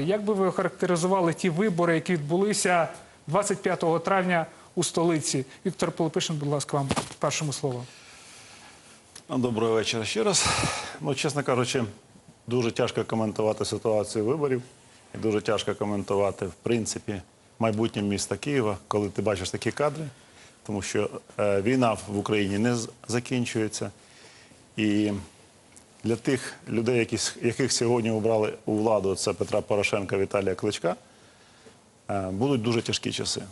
Як би ви охарактеризували ті вибори, які відбулися 25 травня у столиці? Віктор Пилипишин, будь ласка, вам першому слово. Ну, Доброго вечора ще раз. Ну, чесно кажучи, дуже тяжко коментувати ситуацію виборів і дуже тяжко коментувати, в принципі, майбутнє міста Києва, коли ти бачиш такі кадри, тому що е, війна в Україні не закінчується. І для тих людей, які, яких сьогодні обрали у владу, це Петра Порошенка, Віталія Кличка, е, будуть дуже тяжкі часи.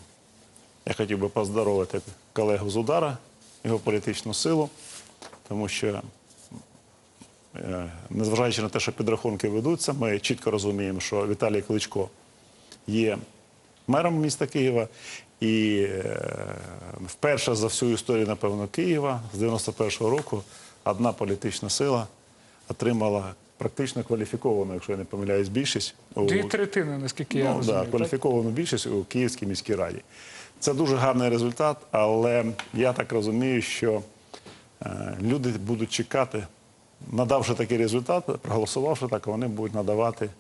Я хотів би поздоровити колегу з удара, його політичну силу, тому що, е, незважаючи на те, що підрахунки ведуться, ми чітко розуміємо, що Віталій Кличко є мером міста Києва. І е, вперше за всю історію, напевно, Києва з 91-го року одна політична сила отримала практично кваліфіковану, якщо я не помиляюсь, більшість у Дві третини, наскільки я ну, розумію. да, так? кваліфіковану більшість у Київській міській раді. Це дуже гарний результат, але я так розумію, що е, люди будуть чекати, надавши такий результат, проголосувавши так, вони будуть надавати,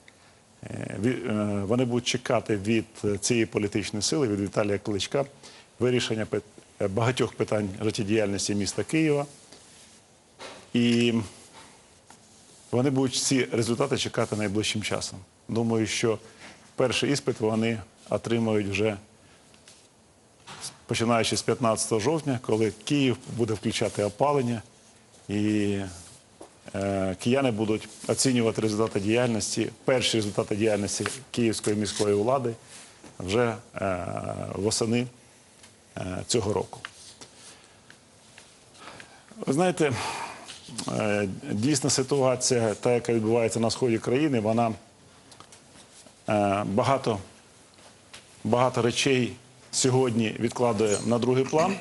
е, е, вони будуть чекати від цієї політичної сили, від Віталія Кличка, вирішення багатьох питань життєдіяльності міста Києва. І вони будуть ці результати чекати найближчим часом. Думаю, що перший іспит вони отримають вже починаючи з 15 жовтня, коли Київ буде включати опалення, і е, кияни будуть оцінювати результати діяльності, перші результати діяльності Київської міської влади вже е, восени е, цього року. Ви знаєте, Е, Дійсна ситуація, та, яка відбувається на сході країни, вона е, багато, багато речей сьогодні відкладує на другий план,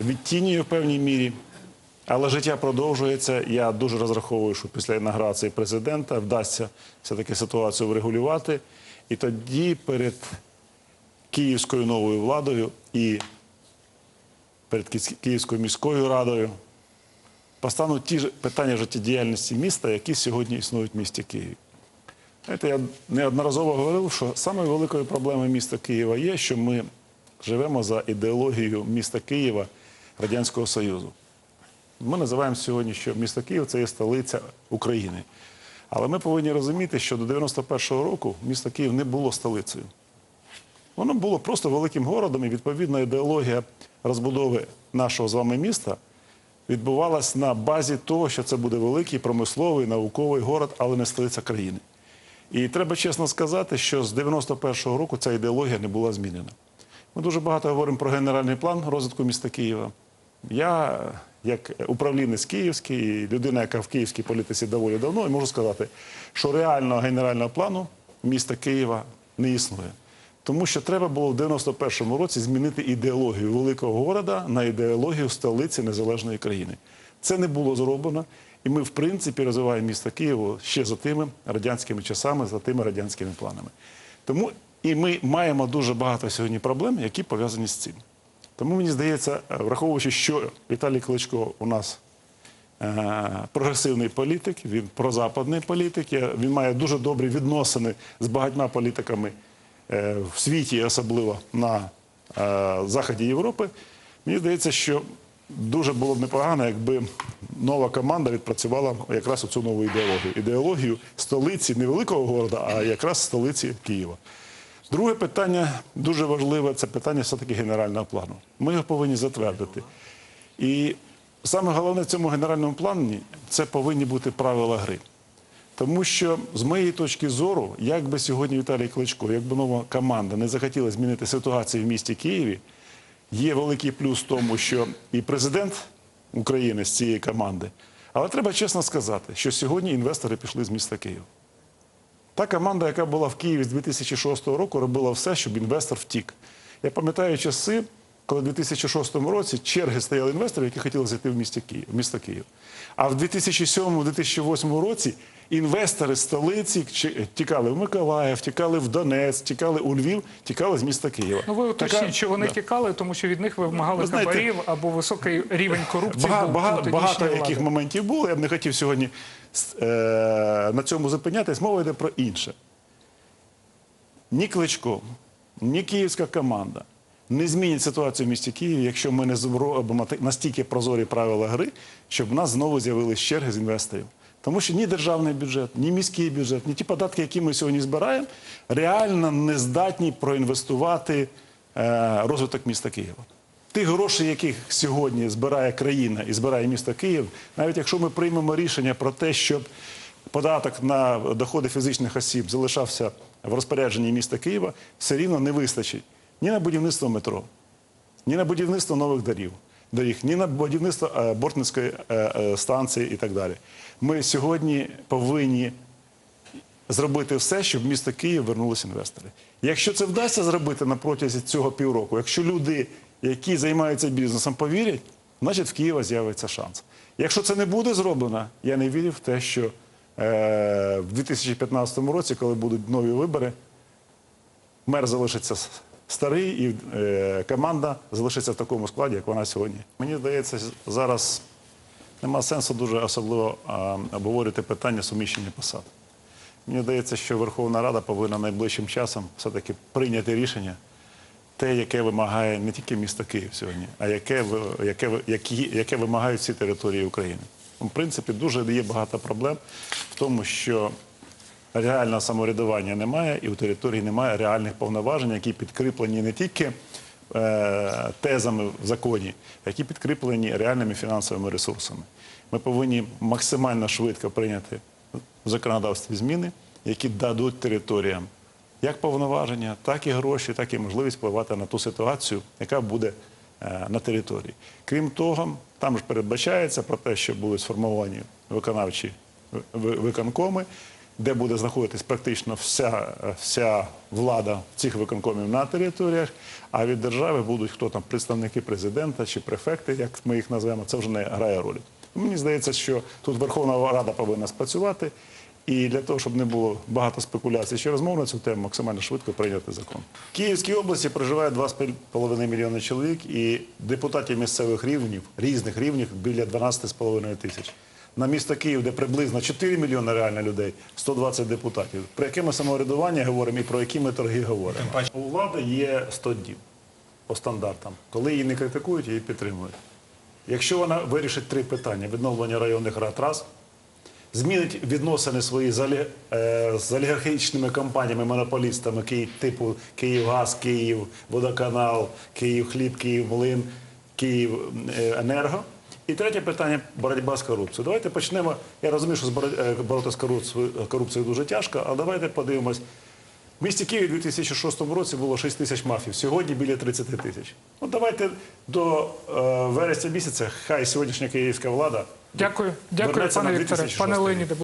відтінює в певній мірі, але життя продовжується. Я дуже розраховую, що після інаугурації президента вдасться все-таки ситуацію врегулювати. І тоді перед київською новою владою і перед Київською міською радою постануть ті ж питання життєдіяльності міста, які сьогодні існують в місті Києві. Знаєте, я неодноразово говорив, що самою великою проблемою міста Києва є, що ми живемо за ідеологією міста Києва Радянського Союзу. Ми називаємо сьогодні, що місто Київ це є столиця України. Але ми повинні розуміти, що до 91-го року місто Київ не було столицею. Воно було просто великим городом, і відповідна ідеологія розбудови нашого з вами міста відбувалась на базі того, що це буде великий промисловий науковий город, але не столиця країни. І треба чесно сказати, що з 91-го року ця ідеологія не була змінена. Ми дуже багато говоримо про генеральний план розвитку міста Києва. Я, як управлінець київський, людина, яка в київській політиці доволі давно, можу сказати, що реального генерального плану міста Києва не існує. Тому що треба було в 91-му році змінити ідеологію великого города на ідеологію столиці незалежної країни. Це не було зроблено, і ми, в принципі, розвиваємо місто Києво ще за тими радянськими часами, за тими радянськими планами. Тому і ми маємо дуже багато сьогодні проблем, які пов'язані з цим. Тому мені здається, враховуючи, що Віталій Кличко у нас е, прогресивний політик, він прозападний політик, він має дуже добрі відносини з багатьма політиками в світі, особливо на е, заході Європи. Мені здається, що дуже було б непогано, якби нова команда відпрацювала якраз оцю нову ідеологію. Ідеологію столиці не великого города, а якраз столиці Києва. Друге питання дуже важливе це питання все-таки генерального плану. Ми його повинні затвердити. І саме головне в цьому генеральному плані це повинні бути правила гри. Тому що з моєї точки зору, як би сьогодні Віталій Кличко, як би нова команда не захотіла змінити ситуацію в місті Києві, є великий плюс в тому, що і президент України з цієї команди. Але треба чесно сказати, що сьогодні інвестори пішли з міста Києва. Та команда, яка була в Києві з 2006 року, робила все, щоб інвестор втік. Я пам'ятаю часи, коли в 2006 році черги стояли інвесторів, які хотіли зайти Київ, в місто Київ. А в 2007-2008 році інвестори з столиці тікали в Миколаїв, тікали в Донецьк, тікали у Львів, тікали з міста Києва. Ну ви уточніть, Така- що вони да. тікали, тому що від них ви вимагали Ви знаєте, хабарів або високий рівень корупції. Бага- бага- багато влади. яких моментів було. Я б не хотів сьогодні е, на цьому зупинятись. Мова йде про інше. ні Кличко, ні київська команда не змінять ситуацію в місті Києві, якщо ми не зробимо настільки прозорі правила гри, щоб в нас знову з'явились черги з інвесторів. Тому що ні державний бюджет, ні міський бюджет, ні ті податки, які ми сьогодні збираємо, реально не здатні проінвестувати е, розвиток міста Києва. Тих грошей, яких сьогодні збирає країна і збирає місто Київ, навіть якщо ми приймемо рішення про те, щоб податок на доходи фізичних осіб залишався в розпорядженні міста Києва, все рівно не вистачить ні на будівництво метро, ні на будівництво нових доріг, доріг ні на будівництво е, бортницької е, е, станції і так далі. Ми сьогодні повинні зробити все, щоб в місто Київ вернулися інвестори. Якщо це вдасться зробити на протязі цього півроку, якщо люди, які займаються бізнесом, повірять, значить в Києва з'явиться шанс. Якщо це не буде зроблено, я не вірю в те, що е, в 2015 році, коли будуть нові вибори, мер залишиться старий і е, команда залишиться в такому складі, як вона сьогодні. Мені здається, зараз нема сенсу дуже особливо а, обговорювати питання суміщення посад. Мені здається, що Верховна Рада повинна найближчим часом все-таки прийняти рішення, те, яке вимагає не тільки місто Київ сьогодні, а яке, яке, які, яке вимагають всі території України. В принципі, дуже є багато проблем в тому, що реального самоврядування немає, і у території немає реальних повноважень, які підкріплені не тільки е, тезами в законі, які підкріплені реальними фінансовими ресурсами. Ми повинні максимально швидко прийняти в законодавстві зміни, які дадуть територіям як повноваження, так і гроші, так і можливість впливати на ту ситуацію, яка буде е, на території. Крім того, там ж передбачається про те, що будуть сформовані виконавчі виконкоми, де буде знаходитись практично вся, вся влада цих виконкомів на територіях, а від держави будуть хто там представники президента чи префекти, як ми їх назвемо, це вже не грає ролі. Мені здається, що тут Верховна Рада повинна спрацювати. І для того, щоб не було багато спекуляцій чи розмов на цю тему, максимально швидко прийняти закон. В Київській області проживає 2,5 мільйони чоловік, і депутатів місцевих рівнів, різних рівнів, біля 12,5 тисяч. На місто Київ, де приблизно 4 мільйони реально людей, 120 депутатів. Про яке ми самоврядування говоримо і про які ми торги говоримо? У влади є 100 днів по стандартам. Коли її не критикують, її підтримують. Якщо вона вирішить три питання: відновлення районних рад раз, змінить відносини свої з, е, олігархічними компаніями, монополістами типу Київгаз, Київ, Водоканал, Київ Хліб, Київ Млин, Київ Енерго. І третє питання боротьба з корупцією. Давайте почнемо. Я розумію, що е, боротися з корупцією, корупцією дуже тяжко, але давайте подивимось. В місті Києві у 2006 році було 6 тисяч мафів, сьогодні біля 30 тисяч. Ну давайте до е, вересня місяця, хай сьогоднішня київська влада Дякую, дякую, пане Вікторе, 2006 пане рік. Леніде.